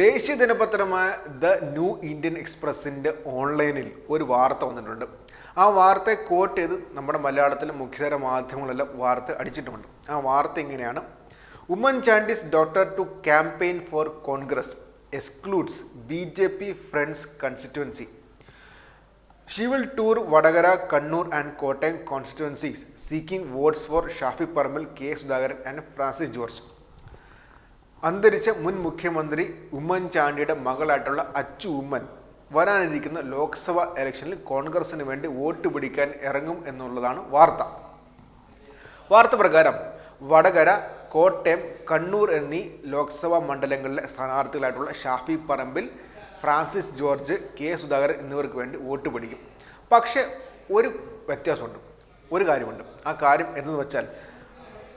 ദേശീയ ദിനപത്രമായ the New Indian എക്സ്പ്രസിന്റെ ഓൺലൈനിൽ ഒരു വാർത്ത വന്നിട്ടുണ്ട്. ആ വാർത്തയെ കോട്ട് ചെയ്ത് നമ്മുടെ മലയാളത്തിലെ മുഖ്യതര മാധ്യമങ്ങളെല്ലാം വാർത്ത അടിച്ചിട്ടുമുണ്ട്. ആ വാർത്ത ഇങ്ങനെയാണ്. Oommen Chandy's daughter to campaign for Congress excludes B J P friend's constituency she will tour Vadakara Kannur and Kottayam constituencies seeking votes for Shafi Parambil K Sudhakaran and Francis George അന്തരിച്ച മുൻ മുഖ്യമന്ത്രി ഉമ്മൻചാണ്ടിയുടെ മകളായിട്ടുള്ള അച്ചു ഉമ്മൻ വരാനിരിക്കുന്ന ലോക്സഭാ ഇലക്ഷനിൽ കോൺഗ്രസിന് വേണ്ടി vote പിടിക്കാൻ ഇറങ്ങും എന്നുള്ളതാണ് വാർത്ത. വാർത്ത പ്രകാരം വടകര കോട്ടയം കണ്ണൂർ എന്നീ ലോക്സഭാ മണ്ഡലങ്ങളിലെ സ്ഥാനാർത്ഥികളായിട്ടുള്ള Shafi Parambil Francis George K Sudhakaran എന്നിവർക്ക് വേണ്ടി വോട്ട് പിടിക്കും. പക്ഷേ ഒരു വ്യത്യാസമുണ്ട്. ഒരു കാര്യമുണ്ട്. ആ കാര്യം എന്തെന്ന് വെച്ചാൽ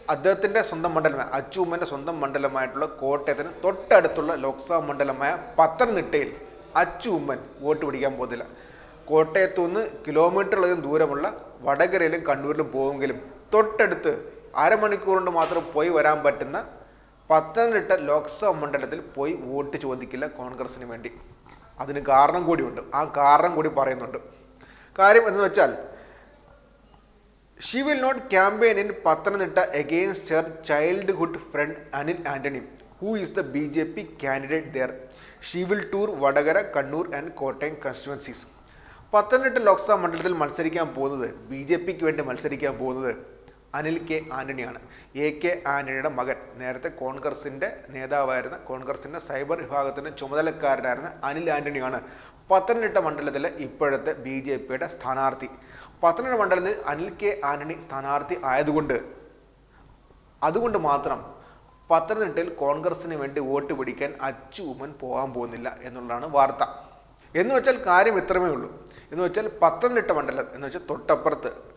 അദ്ദേഹത്തിന്റെ സ്വന്തം മണ്ഡലമായ അച്ചൂമ്മന്റെ സ്വന്തം മണ്ഡലമായിട്ടുള്ള കോട്ടയത്തിന് തൊട്ടടുത്തുള്ള ലോക്സഭാ മണ്ഡലമായ പത്തനംതിട്ടയിൽ അച്ചൂമ്മൻ വോട്ട് പിടിക്കാൻ പോകുന്നില്ല കോട്ടയത്തുനിന്ന് കിലോമീറ്ററിലധികം ദൂരമുള്ള വടകരയിലും കണ്ണൂരിലും പോകുമെങ്കിലും തൊട്ടടുത്ത് അരമണിക്കൂർ കൊണ്ട് മാത്രം പോയി വരാൻ പറ്റുന്ന പത്തനംതിട്ട ലോക്സഭാ മണ്ഡലത്തിൽ പോയി വോട്ട് ചോദിക്കില്ല കോൺഗ്രസിന് വേണ്ടി. അതിന് കാരണം കൂടിയുണ്ട്. ആ കാരണം കൂടി പറയുന്നുണ്ട്. കാര്യം എന്ന് വെച്ചാൽ she will not campaign in Pathanamthitta against her childhood friend Anil Antony who is the B J P candidate there she will tour Vadakara Kannur and Kottayam constituencies Pathanamthitta Lok Sabha മണ്ഡലത്തിൽ മത്സരിക്കാൻ പോകുന്നത് B J പിക്ക് വേണ്ടി മത്സരിക്കാൻ പോകുന്നത്. Anil K ആന്റണിയാണ്. A K ആന്റണിയുടെ മകൻ. നേരത്തെ കോൺഗ്രസിന്റെ നേതാവായിരുന്ന കോൺഗ്രസിന്റെ സൈബർ വിഭാഗത്തിന്റെ ചുമതലക്കാരനായിരുന്ന അനിൽ ആന്റണിയാണ് പത്തനംതിട്ട മണ്ഡലത്തിലെ ഇപ്പോഴത്തെ ബി ജെ പിയുടെ സ്ഥാനാർത്ഥി. പത്തനംതിട്ട മണ്ഡലത്തിൽ അനിൽ കെ ആന്റണി സ്ഥാനാർത്ഥി ആയതുകൊണ്ട് അതുകൊണ്ട് മാത്രം പത്തനംതിട്ടയിൽ കോൺഗ്രസിന് വേണ്ടി വോട്ട് പിടിക്കാൻ അച്ചു ഉമ്മൻ പോകാൻ പോകുന്നില്ല എന്നുള്ളതാണ് വാർത്ത. എന്ന് വെച്ചാൽ കാര്യം ഇത്രമേ ഉള്ളൂ. എന്ന് വെച്ചാൽ പത്തനംതിട്ട മണ്ഡലം എന്ന് വെച്ചാൽ തൊട്ടപ്പുറത്ത്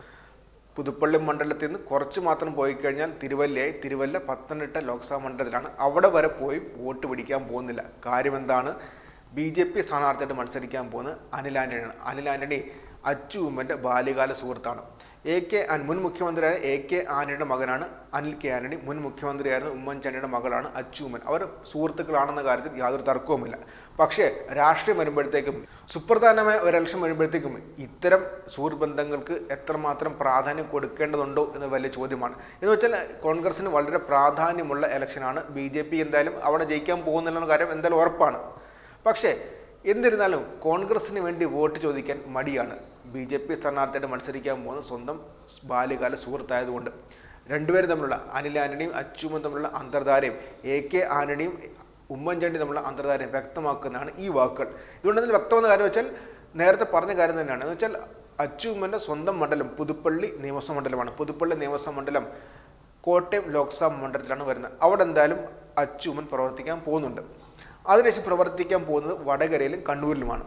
പുതുപ്പള്ളി മണ്ഡലത്തിൽ നിന്ന് കുറച്ച് മാത്രം പോയി കഴിഞ്ഞാൽ തിരുവല്ലയായി തിരുവല്ല പത്തനംതിട്ട ലോക്സഭാ മണ്ഡലത്തിലാണ്. അവിടെ വരെ പോയി വോട്ട് പിടിക്കാൻ പോകുന്നില്ല. കാര്യം എന്താണ്? ബി ജെ പി സ്ഥാനാർത്ഥിയായിട്ട് മത്സരിക്കാൻ പോകുന്നത് അനിൽ ആന്റണിയാണ് അനിൽ ആന്റണി അച്ചു ഉമ്മന്റെ ബാല്യകാല സുഹൃത്താണ്. എ കെ ആൻ മുൻ മുഖ്യമന്ത്രിയായ എ കെ ആനയുടെ മകനാണ് അനിൽ കെ ആനണി. മുൻ മുഖ്യമന്ത്രിയായിരുന്ന ഉമ്മൻചാണ്ടിയുടെ മകളാണ് അച്ചു ഉമ്മൻ. അവർ സുഹൃത്തുക്കളാണെന്ന കാര്യത്തിൽ യാതൊരു തർക്കവുമില്ല. പക്ഷേ രാഷ്ട്രീയം വരുമ്പോഴത്തേക്കും സുപ്രധാനമായ ഒരു ഇലക്ഷൻ വരുമ്പോഴത്തേക്കും ഇത്തരം സുഹൃത്ത് ബന്ധങ്ങൾക്ക് എത്രമാത്രം പ്രാധാന്യം കൊടുക്കേണ്ടതുണ്ടോ എന്ന വലിയ ചോദ്യമാണ്. എന്ന് വെച്ചാൽ കോൺഗ്രസിന് വളരെ പ്രാധാന്യമുള്ള ഇലക്ഷനാണ് ബി ജെ പി എന്തായാലും അവിടെ ജയിക്കാൻ പോകുന്നില്ലെന്ന കാര്യം എന്തായാലും ഉറപ്പാണ്. പക്ഷേ എന്നിരുന്നാലും കോൺഗ്രസിന് വേണ്ടി വോട്ട് ചോദിക്കാൻ മടിയാണ്. ബി ജെ പി സ്ഥാനാർത്ഥിയായിട്ട് മത്സരിക്കാൻ പോകുന്ന സ്വന്തം ബാല്യകാല സുഹൃത്തായതുകൊണ്ട് രണ്ടുപേരും തമ്മിലുള്ള അനിൽ ആന്റണിയും അച്ചുമും തമ്മിലുള്ള അന്തർധാരയും എ കെ ആന്റണിയും ഉമ്മൻചാണ്ടി തമ്മിലുള്ള അന്തർധാരയും വ്യക്തമാക്കുന്നതാണ് ഈ വാക്കുകൾ. ഇതുകൊണ്ട് തന്നെ വ്യക്തമെന്ന കാര്യം വെച്ചാൽ നേരത്തെ പറഞ്ഞ കാര്യം തന്നെയാണ്. എന്ന് വെച്ചാൽ അച്ചുമ്മന്റെ സ്വന്തം മണ്ഡലം പുതുപ്പള്ളി നിയമസഭാ മണ്ഡലമാണ്. പുതുപ്പള്ളി നിയമസഭാ മണ്ഡലം കോട്ടയം ലോക്സഭാ മണ്ഡലത്തിലാണ് വരുന്നത്. അവിടെ എന്തായാലും അച്ചുമ്മൻ പ്രവർത്തിക്കാൻ പോകുന്നുണ്ട്. അതിനുശേഷം പ്രവർത്തിക്കാൻ പോകുന്നത് വടകരയിലും കണ്ണൂരിലുമാണ്.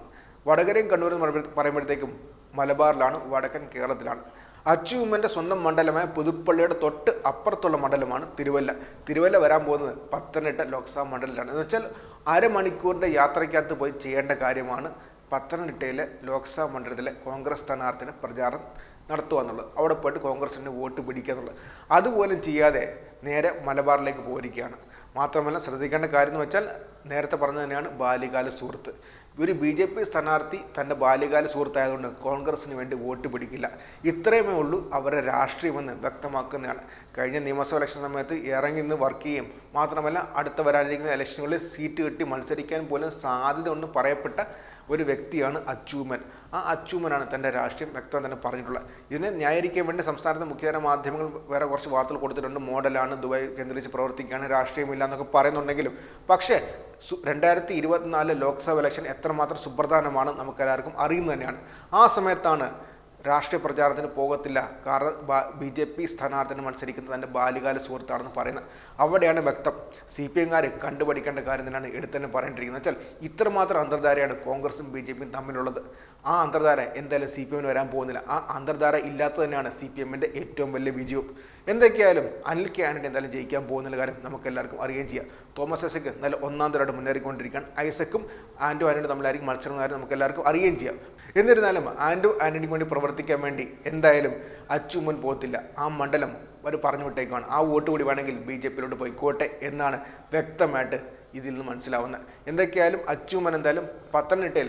വടകരയും കണ്ണൂരും പറയുമ്പോഴത്തേക്കും മലബാറിലാണ് വടക്കൻ കേരളത്തിലാണ്. അച്ചുമ്മന്റെ സ്വന്തം മണ്ഡലമായ പുതുപ്പള്ളിയുടെ തൊട്ട് അപ്പുറത്തുള്ള മണ്ഡലമാണ് തിരുവല്ല. തിരുവല്ല വരാൻ പോകുന്നത് പത്തനംതിട്ട ലോക്സഭാ മണ്ഡലത്തിലാണ്. എന്ന് വെച്ചാൽ അരമണിക്കൂറിന്റെ യാത്രയ്ക്കകത്ത് പോയി ചെയ്യേണ്ട കാര്യമാണ് പത്തനംതിട്ടയിലെ ലോക്സഭാ മണ്ഡലത്തിലെ കോൺഗ്രസ് സ്ഥാനാർത്ഥിന് പ്രചാരണം നടത്തുക എന്നുള്ളത്. അവിടെ പോയിട്ട് കോൺഗ്രസിന് വോട്ട് പിടിക്കുക എന്നുള്ളത്. അതുപോലും ചെയ്യാതെ നേരെ മലബാറിലേക്ക് പോയിരിക്കുകയാണ്. മാത്രമല്ല ശ്രദ്ധിക്കേണ്ട കാര്യം എന്ന് വെച്ചാൽ നേരത്തെ പറഞ്ഞത് തന്നെയാണ് ബാല്യകാല സുഹൃത്ത്. ഒരു ബി ജെ പി സ്ഥാനാർത്ഥി തന്റെ ബാല്യകാല സുഹൃത്തായതുകൊണ്ട് കോൺഗ്രസിന് വേണ്ടി വോട്ട് പിടിക്കില്ല. ഇത്രയുമേ ഉള്ളൂ അവരുടെ രാഷ്ട്രീയമെന്ന് വ്യക്തമാക്കുന്നതാണ്. കഴിഞ്ഞ നിയമസഭ ഇലക്ഷൻ സമയത്ത് ഇറങ്ങി നിന്ന് വർക്ക് ചെയ്യും. മാത്രമല്ല അടുത്ത വരാനിരിക്കുന്ന ഇലക്ഷനുകളിൽ സീറ്റ് കിട്ടി മത്സരിക്കാൻ പോലും സാധ്യത ഉണ്ട് പറയപ്പെട്ട ഒരു വ്യക്തിയാണ് അച്ചൂമൻ. ആ അച്ചൂമനാണ് തന്റെ രാഷ്ട്രീയം വ്യക്തം തന്നെ പറഞ്ഞിട്ടുള്ളത്. ഇതിനെ ന്യായീകരിക്കാൻ വേണ്ടി സംസ്ഥാനത്തെ മുഖ്യധാര മാധ്യമങ്ങൾ വേറെ കുറച്ച് വാർത്തകൾ കൊടുത്തിട്ടുണ്ട്. മോഡലാണ് ദുബായ് കേന്ദ്രീകരിച്ച് പ്രവർത്തിക്കുകയാണ് രാഷ്ട്രീയമില്ല എന്നൊക്കെ പറയുന്നുണ്ടെങ്കിലും. പക്ഷേ രണ്ടായിരത്തി ഇരുപത്തിനാല് ലോക്സഭ ഇലക്ഷൻ എത്രമാത്രം സുപ്രധാനമാണ് നമുക്കെല്ലാവർക്കും അറിയുന്നത് തന്നെയാണ്. ആ സമയത്താണ് രാഷ്ട്രീയ പ്രചാരണത്തിന് പോകത്തില്ല. കാരണം ബി ജെ പി സ്ഥാനാർത്ഥിന് മത്സരിക്കുന്നത്. തന്റെ ബാല്യകാല സുഹൃത്താണെന്ന് പറയുന്നത്. അവിടെയാണ് വ്യക്തം. സി പി എംകാർ കണ്ടുപഠിക്കേണ്ട കാര്യം തന്നെയാണ് എടുത്തു തന്നെ പറയേണ്ടിയിരിക്കുന്നത്. വെച്ചാൽ ഇത്രമാത്രം അന്തർധാരയാണ് കോൺഗ്രസും ബി ജെ പിയും തമ്മിലുള്ളത്. ആ അന്തർധാര എന്തായാലും സി പി എമ്മിന് വരാൻ പോകുന്നില്ല. ആ അന്തർധാര ഇല്ലാത്തത് തന്നെയാണ് സി പി എമ്മിന്റെ ഏറ്റവും വലിയ വിജയവും. എന്തൊക്കെയായാലും അനിൽ കെ ആന്റണി എന്തായാലും ജയിക്കാൻ പോകുന്ന കാര്യം നമുക്ക് എല്ലാവർക്കും അറിയുകയും ചെയ്യാം. തോമസ് ഐസക്ക് നല്ല ഒന്നാം തരമായിട്ട് മുന്നേറിക്കൊണ്ടിരിക്കുകയാണ്. ഐസക്കും ആൻഡു ആന്റണി തമ്മിലായിരിക്കും മത്സരം കാര്യം നമുക്ക് എല്ലാവർക്കും അറിയുകയും ചെയ്യാം. എന്നിരുന്നാലും ആൻഡു ആന്റണിക്ക് വേണ്ടി പ്രവർത്തിക്കാൻ വേണ്ടി എന്തായാലും അച്ചുമ്മൻ പോകത്തില്ല. ആ മണ്ഡലം അവർ പറഞ്ഞു വിട്ടേക്കാണ് ആ വോട്ട് കൂടി വേണമെങ്കിൽ ബി ജെ പിയിലോട്ട് പോയിക്കോട്ടെ എന്നാണ് വ്യക്തമായിട്ട് ഇതിൽ നിന്ന് മനസ്സിലാവുന്നത്. എന്തൊക്കെയായാലും അച്ചുമൻ എന്തായാലും പത്തനംതിട്ടയിൽ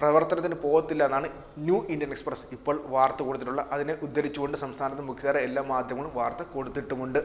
പ്രവർത്തനത്തിന് പോകത്തില്ല എന്നാണ് ന്യൂ ഇന്ത്യൻ എക്സ്പ്രസ് ഇപ്പോൾ വാർത്ത കൊടുത്തിട്ടുള്ളത്. അതിനെ ഉദ്ധരിച്ചുകൊണ്ട് സംസ്ഥാനത്ത് മുഖ്യധാര എല്ലാ മാധ്യമങ്ങളും വാർത്ത കൊടുത്തിട്ടുമുണ്ട്.